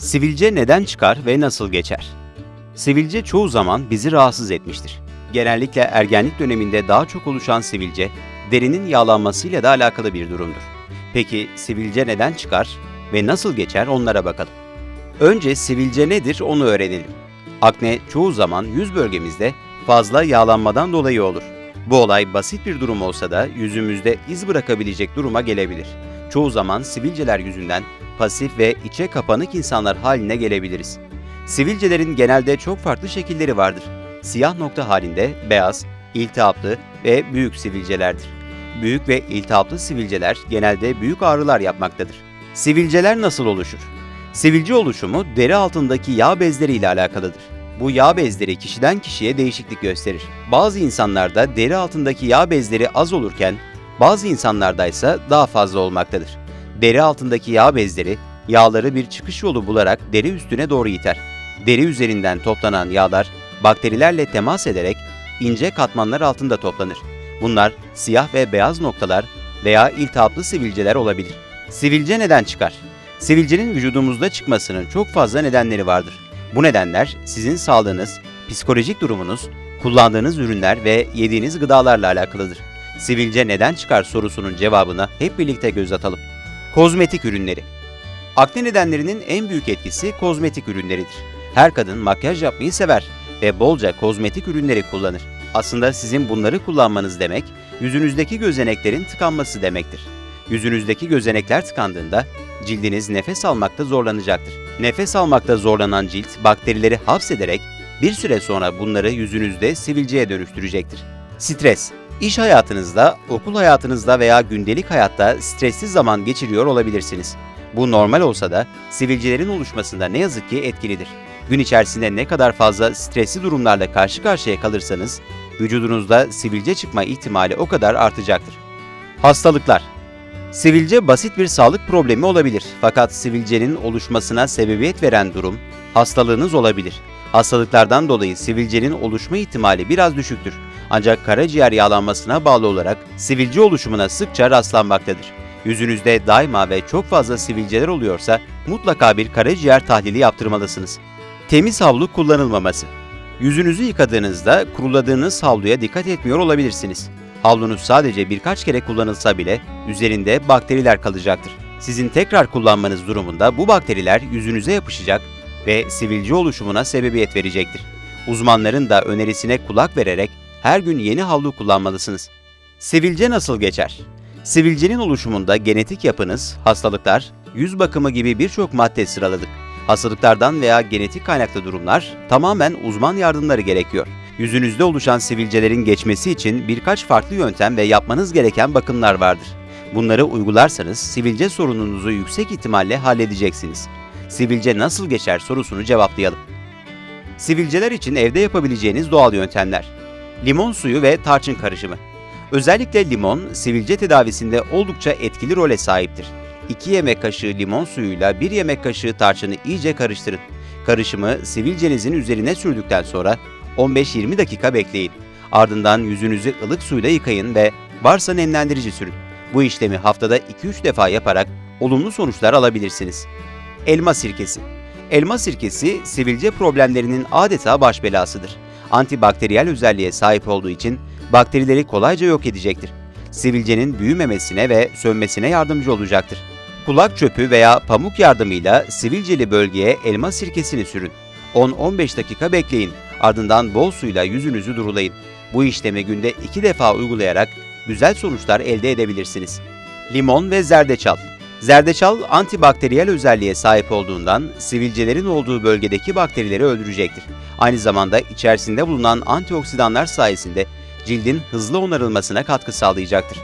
Sivilce neden çıkar ve nasıl geçer? Sivilce çoğu zaman bizi rahatsız etmiştir. Genellikle ergenlik döneminde daha çok oluşan sivilce, derinin yağlanmasıyla da alakalı bir durumdur. Peki sivilce neden çıkar ve nasıl geçer onlara bakalım. Önce sivilce nedir onu öğrenelim. Akne çoğu zaman yüz bölgemizde fazla yağlanmadan dolayı olur. Bu olay basit bir durum olsa da yüzümüzde iz bırakabilecek duruma gelebilir. Çoğu zaman sivilceler yüzünden pasif ve içe kapanık insanlar haline gelebiliriz. Sivilcelerin genelde çok farklı şekilleri vardır. Siyah nokta halinde beyaz, iltihaplı ve büyük sivilcelerdir. Büyük ve iltihaplı sivilceler genelde büyük ağrılar yapmaktadır. Sivilceler nasıl oluşur? Sivilce oluşumu deri altındaki yağ bezleri ile alakalıdır. Bu yağ bezleri kişiden kişiye değişiklik gösterir. Bazı insanlarda deri altındaki yağ bezleri az olurken bazı insanlarda ise daha fazla olmaktadır. Deri altındaki yağ bezleri yağları bir çıkış yolu bularak deri üstüne doğru iter. Deri üzerinden toplanan yağlar bakterilerle temas ederek ince katmanlar altında toplanır. Bunlar siyah ve beyaz noktalar veya iltihaplı sivilceler olabilir. Sivilce neden çıkar? Sivilcenin vücudumuzda çıkmasının çok fazla nedenleri vardır. Bu nedenler sizin sağlığınız, psikolojik durumunuz, kullandığınız ürünler ve yediğiniz gıdalarla alakalıdır. Sivilce neden çıkar sorusunun cevabına hep birlikte göz atalım. Kozmetik ürünleri Akne nedenlerinin en büyük etkisi kozmetik ürünleridir. Her kadın makyaj yapmayı sever ve bolca kozmetik ürünleri kullanır. Aslında sizin bunları kullanmanız demek, yüzünüzdeki gözeneklerin tıkanması demektir. Yüzünüzdeki gözenekler tıkandığında cildiniz nefes almakta zorlanacaktır. Nefes almakta zorlanan cilt bakterileri hapsederek bir süre sonra bunları yüzünüzde sivilceye dönüştürecektir. Stres İş hayatınızda, okul hayatınızda veya gündelik hayatta stresli zaman geçiriyor olabilirsiniz. Bu normal olsa da sivilcelerin oluşmasında ne yazık ki etkilidir. Gün içerisinde ne kadar fazla stresli durumlarla karşı karşıya kalırsanız, vücudunuzda sivilce çıkma ihtimali o kadar artacaktır. Hastalıklar Sivilce basit bir sağlık problemi olabilir fakat sivilcenin oluşmasına sebebiyet veren durum hastalığınız olabilir. Hastalıklardan dolayı sivilcenin oluşma ihtimali biraz düşüktür. Ancak karaciğer yağlanmasına bağlı olarak sivilce oluşumuna sıkça rastlanmaktadır. Yüzünüzde daima ve çok fazla sivilceler oluyorsa mutlaka bir karaciğer tahlili yaptırmalısınız. Temiz havlu kullanılmaması. Yüzünüzü yıkadığınızda kuruladığınız havluya dikkat etmiyor olabilirsiniz. Havlunuz sadece birkaç kere kullanılsa bile üzerinde bakteriler kalacaktır. Sizin tekrar kullanmanız durumunda bu bakteriler yüzünüze yapışacak ve sivilce oluşumuna sebebiyet verecektir. Uzmanların da önerisine kulak vererek her gün yeni havlu kullanmalısınız. Sivilce nasıl geçer? Sivilcenin oluşumunda genetik yapınız, hastalıklar, yüz bakımı gibi birçok madde sıraladık. Hastalıklardan veya genetik kaynaklı durumlar tamamen uzman yardımları gerekiyor. Yüzünüzde oluşan sivilcelerin geçmesi için birkaç farklı yöntem ve yapmanız gereken bakımlar vardır. Bunları uygularsanız sivilce sorununuzu yüksek ihtimalle halledeceksiniz. Sivilce nasıl geçer sorusunu cevaplayalım. Sivilceler için evde yapabileceğiniz doğal yöntemler. Limon suyu ve tarçın karışımı. Özellikle limon, sivilce tedavisinde oldukça etkili role sahiptir. 2 yemek kaşığı limon suyuyla 1 yemek kaşığı tarçını iyice karıştırın. Karışımı sivilcenizin üzerine sürdükten sonra 15-20 dakika bekleyin. Ardından yüzünüzü ılık suyla yıkayın ve varsa nemlendirici sürün. Bu işlemi haftada 2-3 defa yaparak olumlu sonuçlar alabilirsiniz. Elma sirkesi Elma sirkesi sivilce problemlerinin adeta baş belasıdır. Antibakteriyel özelliğe sahip olduğu için bakterileri kolayca yok edecektir. Sivilcenin büyümemesine ve sönmesine yardımcı olacaktır. Kulak çöpü veya pamuk yardımıyla sivilceli bölgeye elma sirkesini sürün. 10-15 dakika bekleyin. Ardından bol suyla yüzünüzü durulayın. Bu işlemi günde 2 defa uygulayarak güzel sonuçlar elde edebilirsiniz. Limon ve zerdeçal Zerdeçal antibakteriyel özelliğe sahip olduğundan sivilcelerin olduğu bölgedeki bakterileri öldürecektir. Aynı zamanda içerisinde bulunan antioksidanlar sayesinde cildin hızlı onarılmasına katkı sağlayacaktır.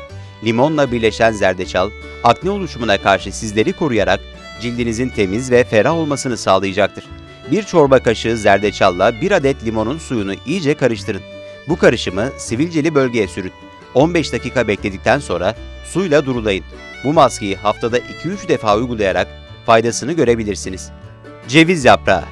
Limonla birleşen zerdeçal, akne oluşumuna karşı sizleri koruyarak cildinizin temiz ve ferah olmasını sağlayacaktır. Bir çorba kaşığı zerdeçalla bir adet limonun suyunu iyice karıştırın. Bu karışımı sivilceli bölgeye sürün. 15 dakika bekledikten sonra suyla durulayın. Bu maskeyi haftada 2-3 defa uygulayarak faydasını görebilirsiniz. Ceviz yaprağı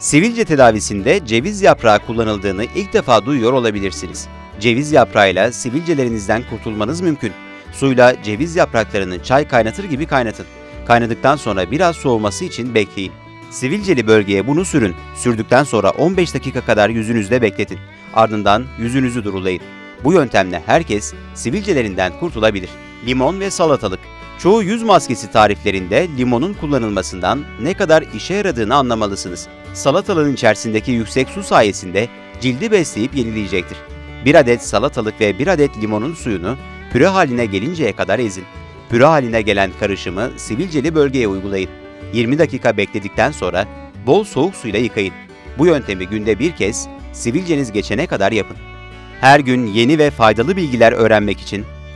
Sivilce tedavisinde ceviz yaprağı kullanıldığını ilk defa duyuyor olabilirsiniz. Ceviz yaprağıyla sivilcelerinizden kurtulmanız mümkün. Suyla ceviz yapraklarını çay kaynatır gibi kaynatın. Kaynadıktan sonra biraz soğuması için bekleyin. Sivilceli bölgeye bunu sürün. Sürdükten sonra 15 dakika kadar yüzünüzde bekletin. Ardından yüzünüzü durulayın. Bu yöntemle herkes sivilcelerinden kurtulabilir. Limon ve salatalık. Çoğu yüz maskesi tariflerinde limonun kullanılmasından ne kadar işe yaradığını anlamalısınız. Salatalığın içerisindeki yüksek su sayesinde cildi besleyip yenileyecektir. Bir adet salatalık ve bir adet limonun suyunu püre haline gelinceye kadar ezin. Püre haline gelen karışımı sivilceli bölgeye uygulayın. 20 dakika bekledikten sonra bol soğuk suyla yıkayın. Bu yöntemi günde bir kez sivilceniz geçene kadar yapın. Her gün yeni ve faydalı bilgiler öğrenmek için